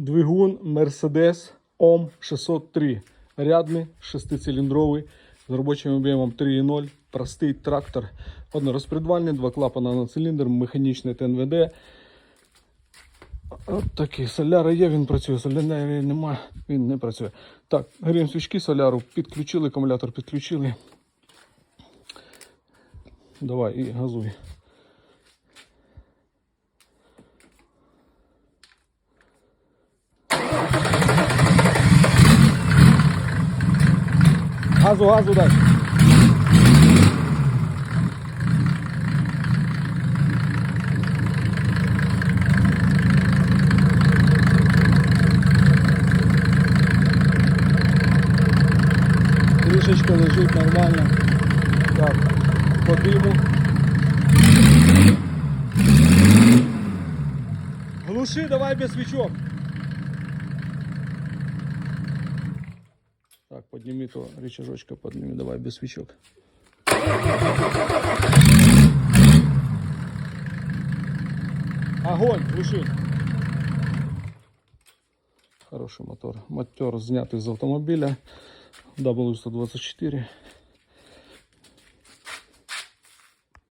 Двигун Mercedes OM 603. Рядний, шестициліндровий, з робочим об'ємом 3,0. Простий трактор. Однорозпредвальний, два клапана на циліндр, механічне ТНВД. От такий. Соляра є, він працює. Соляри нема, він не працює. Так, гріємо свічки, соляру підключили, акумулятор підключили. Давай і газуй. Газу, газу дай. Кришечка лежить нормально. Так, по диму. Глуши, давай без свечок. Подними то рычажочка, подними, давай без свечок. Огонь, глуши. Хороший мотор. Мотор знятий з автомобіля W124.